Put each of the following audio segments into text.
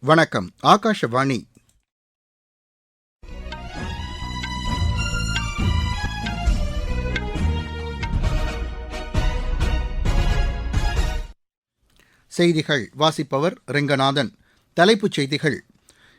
வணக்கம் ஆகாஷவாணி. செய்திகள் வாசிப்பவர் ரெங்கநாதன். தலைப்புச் செய்திகள்.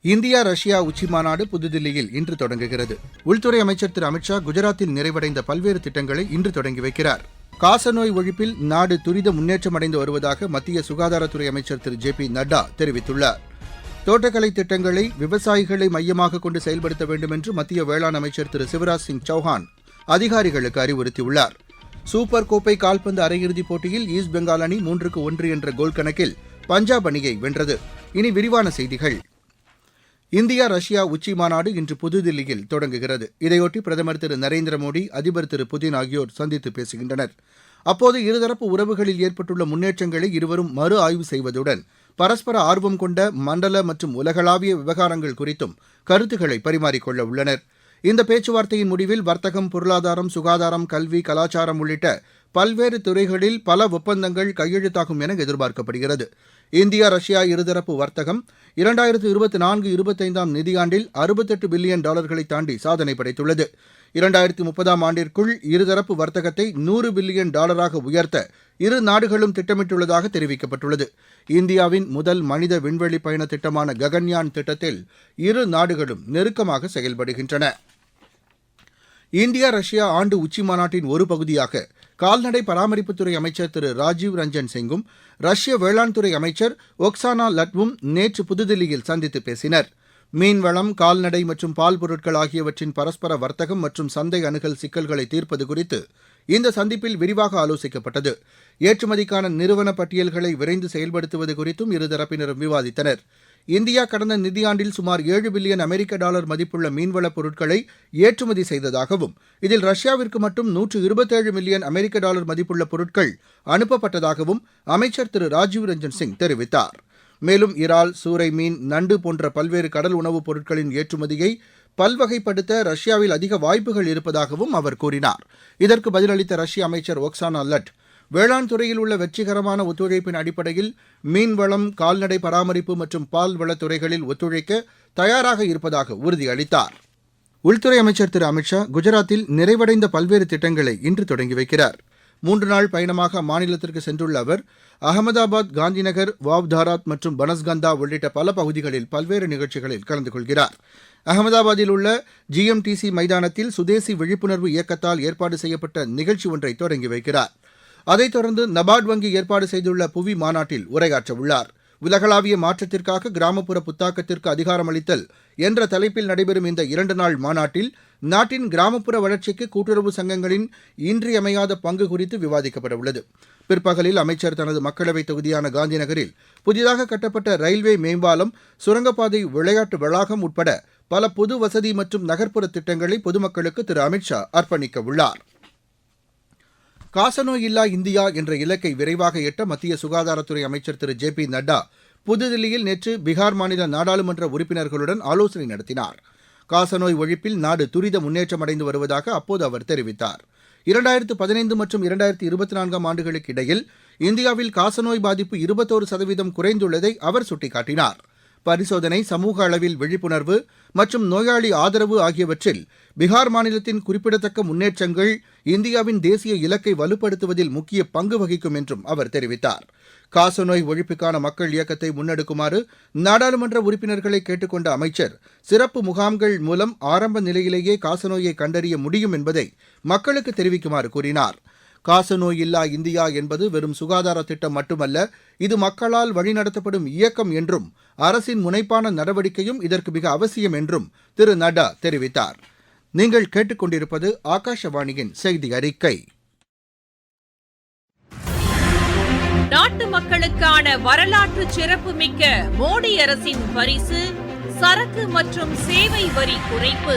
இந்தியா ரஷ்யா உச்சிமாநாடு புதுதில்லியில் இன்று தொடங்குகிறது. உள்துறை அமைச்சர் திரு அமித்ஷா குஜராத்தில் நிறைவடைந்த பல்வேறு திட்டங்களை இன்று தொடங்கி வைக்கிறார். காசநோய் ஒழிப்பில் நாடு துரித முன்னேற்றம் அடைந்து வருவதாக மத்திய சுகாதாரத்துறை அமைச்சர் திரு. ஜே. பி. நட்டா தெரிவித்துள்ளார். தோட்டக்கலை திட்டங்களை விவசாயிகளை மையமாக கொண்டு செயல்படுத்த வேண்டும் என்று மத்திய வேளாண் அமைச்சர் திரு. சிவராஜ் சிங் சௌஹான் அதிகாரிகளுக்கு அறிவுறுத்தியுள்ளார். சூப்பர் கோப்பை கால்பந்து அரையிறுதிப் போட்டியில் ஈஸ்ட் பெங்கால் அணி மூன்றுக்கு ஒன்று என்ற கோல் கணக்கில் பஞ்சாப் அணியை வென்றது. இனி விரிவான செய்திகள். இந்தியா ரஷ்யா உச்சி மாநாடு இன்று புதுதில்லியில் தொடங்குகிறது. இதையொட்டி பிரதமர் திரு நரேந்திர மோடி அதிபர் திரு புதின் ஆகியோர் சந்தித்து பேசுகின்றனர். அப்போது இருதரப்பு உறவுகளில் ஏற்பட்டுள்ள முன்னேற்றங்களை இருவரும் மறு ஆய்வு செய்வதுடன் பரஸ்பர ஆர்வம் கொண்ட மண்டல மற்றும் உலகளாவிய விவகாரங்கள் குறித்தும் கருத்துக்களை பரிமாறிக்கொள்ள உள்ளனர். இந்த பேச்சுவார்த்தையின் முடிவில் வர்த்தகம் பொருளாதாரம் சுகாதாரம் கல்வி கலாச்சாரம் உள்ளிட்ட பல்வேறு துறைகளில் பல ஒப்பந்தங்கள் கையெழுத்தாகும் என எதிர்பார்க்கப்படுகிறது. இந்தியா ரஷ்யா இருதரப்பு வர்த்தகம் இரண்டாயிரத்து இருபத்தி நான்கு இருபத்தைந்தாம் நிதியாண்டில் அறுபத்தெட்டு பில்லியன் டாலர்களை தாண்டி சாதனை படைத்துள்ளது. இரண்டாயிரத்து முப்பதாம் ஆண்டிற்குள் இருதரப்பு வர்த்தகத்தை நூறு பில்லியன் டாலராக உயர்த்த இரு நாடுகளும் திட்டமிட்டுள்ளதாக தெரிவிக்கப்பட்டுள்ளது. இந்தியாவின் முதல் மனித விண்வெளி பயண திட்டமான ககன்யான் திட்டத்தில் இரு நாடுகளும் நெருக்கமாக செயல்படுகின்றன. இந்தியா ரஷ்யா ஆண்டு உச்சிமாநாட்டின் ஒரு பகுதியாக கால்நடை பராமரிப்புத்துறை அமைச்சர் திரு ராஜீவ் ரஞ்சன் சிங்கும் ரஷ்ய வேளாண்துறை அமைச்சர் ஒக்சானா லட்வும் நேற்று புதுதில்லியில் சந்தித்து பேசினர். மீன்வளம் கால்நடை மற்றும் பால் பொருட்கள் ஆகியவற்றின் பரஸ்பர வர்த்தகம் மற்றும் சந்தை அணுகல் சிக்கல்களை தீர்ப்பது குறித்து இந்த சந்திப்பில் விரிவாக ஆலோசிக்கப்பட்டது. ஏற்றுமதிக்கான நிறுவன பட்டியல்களை விரைந்து செயல்படுத்துவது குறித்தும் இருதரப்பினரும் விவாதித்தனர். இந்தியா கடந்த நிதியாண்டில் சுமார் ஏழு பில்லியன் அமெரிக்க டாலர் மதிப்புள்ள மீன்வளப் பொருட்களை ஏற்றுமதி செய்ததாகவும் இதில் ரஷ்யாவிற்கு மட்டும் நூற்று இருபத்தேழு மில்லியன் அமெரிக்க டாலர் மதிப்புள்ள பொருட்கள் அனுப்பப்பட்டதாகவும் அமைச்சர் திரு ராஜீவ் ரஞ்சன் சிங் தெரிவித்தார். மேலும் இறால் சூறை மீன் நண்டு போன்ற பல்வேறு கடல் உணவுப் பொருட்களின் ஏற்றுமதியை பல்வகைப்படுத்த ரஷ்யாவில் அதிக வாய்ப்புகள் இருப்பதாகவும் அவர் கூறினார். இதற்கு பதிலளித்த ரஷ்ய அமைச்சர் ஒக்சானா லட் வேளாண் துறையில் உள்ள வெற்றிகரமான ஒத்துழைப்பின் அடிப்படையில் மீன்வளம் கால்நடை பராமரிப்பு மற்றும் பால் வளத்துறைகளில் ஒத்துழைக்க தயாராக இருப்பதாக உறுதியளித்தார். உள்துறை அமைச்சர் திரு. அமித்ஷா குஜராத்தில் நிறைவடைந்த பல்வேறு திட்டங்களை இன்று தொடங்கி வைக்கிறார். மூன்று நாள் பயணமாக அம்மாநிலத்திற்கு சென்றுள்ள அவர் அகமதாபாத் காந்திநகர் வாவ்தாராத் மற்றும் பனஸ்கந்தா உள்ளிட்ட பல பகுதிகளில் பல்வேறு நிகழ்ச்சிகளில் கலந்து கொள்கிறார். அகமதாபாத்தில் உள்ள ஜிஎம்டிசி மைதானத்தில் சுதேசி விழிப்புணர்வு இயக்கத்தால் ஏற்பாடு செய்யப்பட்ட நிகழ்ச்சி ஒன்றை தொடங்கி வைக்கிறார். அதைத் தொடர்ந்து நபார்டு வங்கி ஏற்பாடு செய்துள்ள புவி மாநாட்டில் உரையாற்றவுள்ளார். உலகளாவிய மாற்றத்திற்காக கிராமப்புற புத்தாக்கத்திற்கு அதிகாரமளித்தல் என்ற தலைப்பில் நடைபெறும் இந்த இரண்டு நாள் மாநாட்டில் நாட்டின் கிராமப்புற வளர்ச்சிக்கு கூட்டுறவு சங்கங்களின் இன்றியமையாத பங்கு குறித்து விவாதிக்கப்படவுள்ளது. பிற்பகலில் அமைச்சர் தனது மக்களவைத் தொகுதியான காந்திநகரில் புதிதாக கட்டப்பட்ட ரயில்வே மேம்பாலம் சுரங்கப்பாதை விளையாட்டு வளாகம் உட்பட பல பொது வசதி மற்றும் நகர்ப்புற திட்டங்களை பொதுமக்களுக்கு திரு அமித்ஷா அர்ப்பணிக்க உள்ளாா் காசநோய் இல்லா இந்தியா என்ற இலக்கை விரைவாக எட்ட மத்திய சுகாதாரத்துறை அமைச்சர் திரு ஜே பி நட்டா புதுதில்லியில் நேற்று பீகார் மாநில நாடாளுமன்ற உறுப்பினர்களுடன் ஆலோசனை நடத்தினார். காசநோய் ஒழிப்பில் நாடு துரித முன்னேற்றம் அடைந்து வருவதாக அப்போது அவர் தெரிவித்தார். இரண்டாயிரத்து பதினைந்து மற்றும் இரண்டாயிரத்து இருபத்தி நான்காம் ஆண்டுகளுக்கு இடையில் இந்தியாவில் காசநோய் பாதிப்பு இருபத்தோரு சதவீதம் குறைந்துள்ளதை அவர் சுட்டிக்காட்டினார். பரிசோதனை சமூக அளவில் விழிப்புணர்வு மற்றும் நோயாளி ஆதரவு ஆகியவற்றில் பீகார் மாநிலத்தின் குறிப்பிடத்தக்க முன்னேற்றங்கள் இந்தியாவின் தேசிய இலக்கை வலுப்படுத்துவதில் முக்கிய பங்கு வகிக்கும் என்றும் அவர் தெரிவித்தார். காசநோய் ஒழிப்புக்கான மக்கள் இயக்கத்தை முன்னெடுக்குமாறு நாடாளுமன்ற உறுப்பினர்களை கேட்டுக்கொண்ட அமைச்சர் சிறப்பு முகாம்கள் மூலம் ஆரம்ப நிலையிலேயே காசநோயை கண்டறிய முடியும் என்பதை மக்களுக்கு தெரிவிக்குமாறு கூறினார். காசநோய் இல்லா இந்தியா என்பது வெறும் சுகாதார திட்டம் மட்டுமல்ல இது மக்களால் வழிநடத்தப்படும் இயக்கம் என்றும் அரசின் முனைப்பான நடவடிக்கையும் இதற்கு மிக அவசியம் என்றும் திரு நட்டா தெரிவித்தார். நீங்கள் கேட்டுக்கொண்டிருப்பது ஆகாஷவாணியின் செய்தி அறிக்கை. நாட்டு மக்களுக்கான வரலாற்று சிறப்புமிக்க மோடி அரசின் பரிசு சரக்கு மற்றும் சேவை வரி குறைப்பு.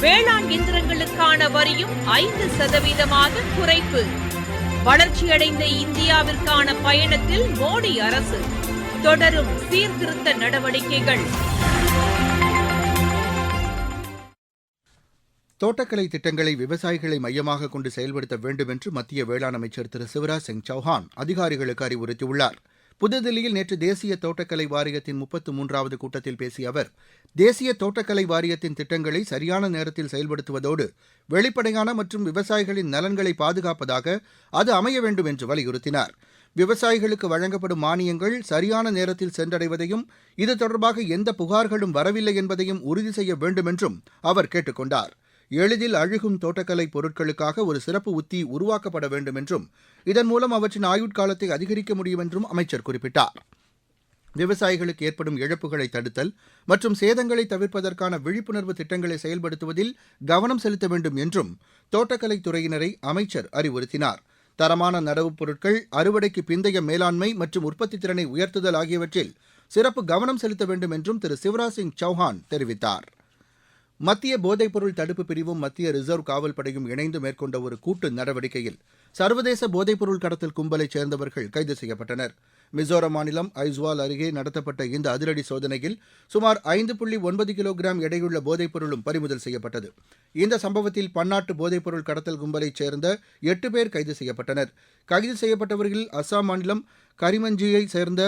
வேளாண் இயந்திரங்களுக்கான வரியும் ஐந்து சதவீதமாக குறைப்பு. வளர்ச்சியடைந்த இந்தியாவிற்கான பயணத்தில் மோடி அரசு. தொடரும் சீர்திருத்த நடவடிக்கைகள். தோட்டக்கலை திட்டங்களை விவசாயிகளை மையமாக கொண்டு செயல்படுத்த வேண்டும் என்று மத்திய வேளாண் அமைச்சர் திரு சிவராஜ் சிங் சௌஹான் அதிகாரிகளுக்கு அறிவுறுத்தியுள்ளார். புதுதில்லியில் நேற்று தேசிய தோட்டக்கலை வாரியத்தின் முப்பத்து மூன்றாவது கூட்டத்தில் பேசிய அவர் தேசிய தோட்டக்கலை வாரியத்தின் திட்டங்களை சரியான நேரத்தில் செயல்படுத்துவதோடு வெளிப்படையான மற்றும் விவசாயிகளின் நலன்களை பாதுகாப்பதாக அது அமைய வேண்டும் என்று வலியுறுத்தினார். விவசாயிகளுக்கு வழங்கப்படும் மானியங்கள் சரியான நேரத்தில் சென்றடைவதையும் இது தொடர்பாக எந்த புகார்களும் வரவில்லை என்பதையும் உறுதி செய்ய வேண்டும் என்றும் அவர் கேட்டுக் கொண்டாா் எளிதில் அழுகும் தோட்டக்கலை பொருட்களுக்காக ஒரு சிறப்பு உத்தி உருவாக்கப்பட வேண்டும் என்றும் இதன் மூலம் அவற்றின் ஆயுட்காலத்தை அதிகரிக்க முடியும் என்றும் அமைச்சர் குறிப்பிட்டார். விவசாயிகளுக்கு ஏற்படும் இழப்புகளை தடுத்தல் மற்றும் சேதங்களை தவிர்ப்பதற்கான விழிப்புணர்வு திட்டங்களை செயல்படுத்துவதில் கவனம் செலுத்த வேண்டும் என்றும் தோட்டக்கலை துறையினரை அமைச்சர் அறிவுறுத்தினார். தரமான நடவுப் பொருட்கள் அறுவடைக்கு பிந்தைய மேலாண்மை மற்றும் உற்பத்தி திறனை உயர்த்துதல் ஆகியவற்றில் சிறப்பு கவனம் செலுத்த வேண்டும் என்றும் திரு சிவராஜ் சிங் சௌஹான் தெரிவித்தார். மத்திய போதைப்பொருள் தடுப்பு பிரிவும் மத்திய ரிசர்வ் காவல் படையும் இணைந்து மேற்கொண்ட ஒரு கூட்டு நடவடிக்கையில் சர்வதேச போதைப்பொருள் கடத்தல் கும்பலைச் சேர்ந்தவர்கள் கைது செய்யப்பட்டனர். மிசோரம் மாநிலம் ஐஸ்வால் அருகே நடத்தப்பட்ட இந்த அதிரடி சோதனையில் சுமார் ஐந்து புள்ளி ஒன்பது கிலோகிராம் எடையுள்ள போதைப்பொருளும் பறிமுதல் செய்யப்பட்டது. இந்த சம்பவத்தில் பன்னாட்டு போதைப்பொருள் கடத்தல் கும்பலைச் சேர்ந்த எட்டு பேர் கைது செய்யப்பட்டனர். கைது செய்யப்பட்டவர்களில் அஸ்ஸாம் மாநிலம் கரிமஞ்சியை சேர்ந்த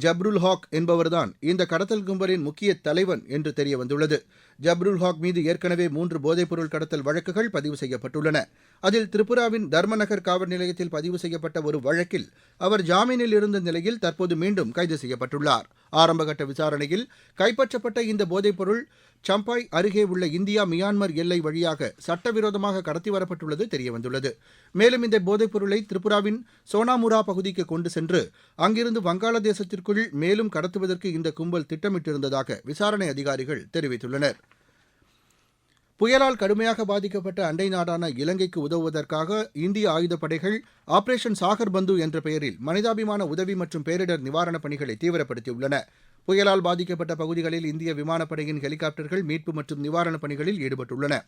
ஜப்ருல் ஹாக் என்பவர்தான் இந்த கடத்தல் கும்பலின் முக்கிய தலைவன் என்று தெரியவந்துள்ளது. ஜப்ருல் ஹாக் மீது ஏற்கனவே மூன்று போதைப்பொருள் கடத்தல் வழக்குகள் பதிவு செய்யப்பட்டுள்ளன. அதில் திரிபுராவின் தர்மநகர் காவல் நிலையத்தில் பதிவு செய்யப்பட்ட ஒரு வழக்கில் அவர் ஜாமீனில் இருந்த நிலையில் தற்போது மீண்டும் கைது செய்யப்பட்டுள்ளார். ஆரம்பகட்ட விசாரணையில் கைப்பற்றப்பட்ட இந்த போதைப்பொருள் சம்பாய் அருகே உள்ள இந்தியா மியான்மர் எல்லை வழியாக சட்டவிரோதமாக கடத்தி வரப்பட்டுள்ளது தெரியவந்துள்ளது. மேலும் இந்த போதைப்பொருளை திரிபுராவின் சோனாமுரா பகுதிக்கு கொண்டு சென்று அங்கிருந்து வங்காளதேசத்திற்கு வங்காளதேசத்திற்குள் மேலும் கடத்துவதற்கு இந்த கும்பல் திட்டமிட்டிருந்ததாக விசாரணை அதிகாரிகள் தெரிவித்துள்ளனர். புயலால் கடுமையாக பாதிக்கப்பட்ட அண்டை நாடான இலங்கைக்கு உதவுவதற்காக இந்திய ஆயுதப்படைகள் ஆபரேஷன் சாகர் பந்து என்ற பெயரில் மனிதாபிமான உதவி மற்றும் பேரிடர் நிவாரணப் பணிகளை தீவிரப்படுத்தியுள்ளன. புயலால் பாதிக்கப்பட்ட பகுதிகளில் இந்திய விமானப்படையின் ஹெலிகாப்டர்கள் மீட்பு மற்றும் நிவாரணப் பணிகளில் ஈடுபட்டுள்ளன.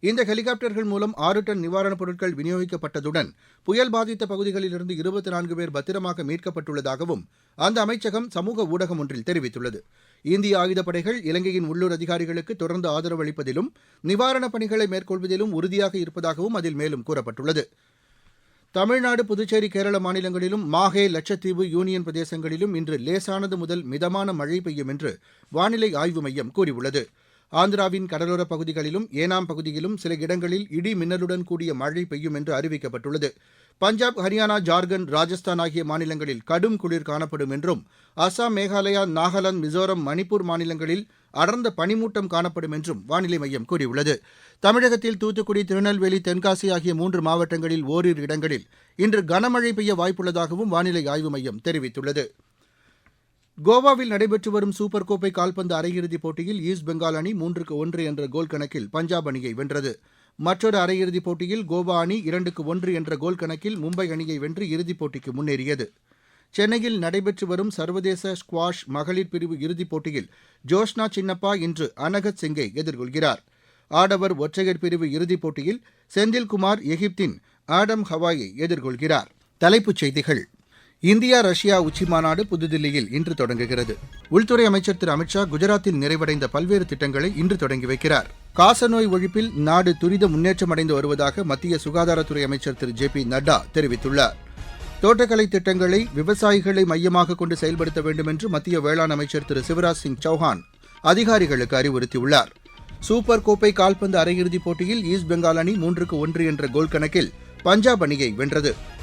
இந்த ஹெலிகாப்டர்கள் மூலம் ஆறு டன் நிவாரணப் பொருட்கள் விநியோகிக்கப்பட்டதுடன் புயல் பாதித்த பகுதிகளிலிருந்து இருபத்தி நான்கு பேர் பத்திரமாக மீட்கப்பட்டுள்ளதாகவும் அந்த அமைச்சகம் சமூக ஊடகம் ஒன்றில் தெரிவித்துள்ளது. இந்திய ஆயுதப்படைகள் இலங்கையின் உள்ளூர் அதிகாரிகளுக்கு தொடர்ந்து ஆதரவு அளிப்பதிலும் நிவாரணப் பணிகளை மேற்கொள்வதிலும் உறுதியாக இருப்பதாகவும் அதில் மேலும் கூறப்பட்டுள்ளது. தமிழ்நாடு புதுச்சேரி கேரள மாநிலங்களிலும் மாஹே லட்சத்தீவு யூனியன் பிரதேசங்களிலும் இன்று லேசானது முதல் மிதமான மழை பெய்யும் என்று வானிலை ஆய்வு மையம் கூறியுள்ளது. ஆந்திராவின் கடலோரப் பகுதிகளிலும் ஏனாம் பகுதியிலும் சில இடங்களில் இடி மின்னலுடன் கூடிய மழை பெய்யும் என்று அறிவிக்கப்பட்டுள்ளது. பஞ்சாப் ஹரியானா ஜார்க்கண்ட் ராஜஸ்தான் ஆகிய மாநிலங்களில் கடும் குளிர் காணப்படும் என்றும் அசாம் மேகாலயா நாகாலாந்து மிசோரம் மணிப்பூர் மாநிலங்களில் அடர்ந்த பனிமூட்டம் காணப்படும் என்றும் வானிலை மையம் கூறியுள்ளது. தமிழகத்தில் தூத்துக்குடி திருநெல்வேலி தென்காசி ஆகிய மூன்று மாவட்டங்களில் ஓரிரு இடங்களில் இன்று கனமழை பெய்ய வாய்ப்புள்ளதாகவும் வானிலை ஆய்வு மையம் தெரிவித்துள்ளது. கோவாவில் நடைபெற்று வரும் சூப்பர் கோப்பை கால்பந்து அரையிறுதிப் போட்டியில் ஈஸ்ட் பெங்கால் அணி மூன்றுக்கு ஒன்று என்ற கோல் கணக்கில் பஞ்சாப் அணியை வென்றது. மற்றொரு அரையிறுதிப் போட்டியில் கோவா அணி இரண்டுக்கு ஒன்று என்ற கோல் கணக்கில் மும்பை அணியை வென்று இறுதிப் போட்டிக்கு முன்னேறியது. சென்னையில் நடைபெற்று வரும் சர்வதேச ஸ்குவாஷ் மகளிர் பிரிவு இறுதிப் போட்டியில் ஜோஷ்னா சின்னப்பா இன்று அனகத் சிங்கை எதிர்கொள்கிறார். ஆடவர் ஒற்றையர் பிரிவு இறுதிப் போட்டியில் செந்தில்குமார் எகிப்தின் ஆடம் ஹவாயை எதிர்கொள்கிறார். தலைப்புச் செய்திகள். இந்தியா ரஷ்யா உச்சிமாநாடு புதுதில்லியில் இன்று தொடங்குகிறது. உள்துறை அமைச்சர் திரு. அமித்ஷா குஜராத்தில் நிறைவடைந்த பல்வேறு திட்டங்களை இன்று தொடங்கி வைக்கிறார். காசநோய் ஒழிப்பில் நாடு துரித முன்னேற்றம் அடைந்து வருவதாக மத்திய சுகாதாரத்துறை அமைச்சர் திரு. ஜே. பி. நட்டா தெரிவித்துள்ளார். தோட்டக்கலை திட்டங்களை விவசாயிகளை மையமாக கொண்டு செயல்படுத்த வேண்டும் என்று மத்திய வேளாண் அமைச்சர் திரு. சிவராஜ் சிங் சௌஹான் அதிகாரிகளுக்கு அறிவுறுத்தியுள்ளார். சூப்பர் கோப்பை கால்பந்து அரையிறுதிப் போட்டியில் ஈஸ்ட் பெங்கால் அணி மூன்றுக்கு ஒன்று என்ற கோல் கணக்கில் பஞ்சாப் அணியை வென்றது.